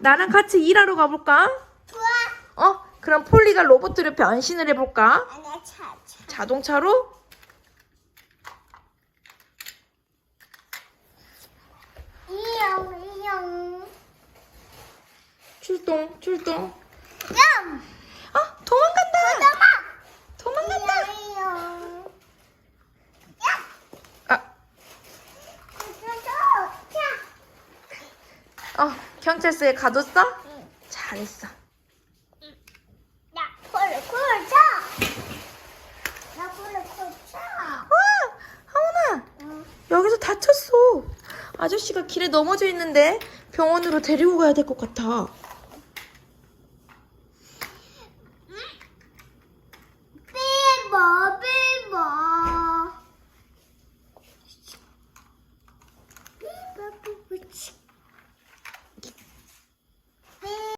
나랑 같이 일하러 가볼까? 좋아. 어? 그럼 폴리가 로봇으로 변신을 해볼까? 아니야, 차, 차. 자동차로? 이용, 이용. 출동, 출동. 영! 아, 도망간다! 도망간다! 이용, 이용. 아, 차. 어, 경찰서에 가뒀어? 응. 잘했어. 야, 콜, 콜, 차. 나 콜, 콜, 차. 와! 하원아! 응. 여기서 다쳤어. 아저씨가 길에 넘어져 있는데 병원으로 데리고 가야 될 것 같아.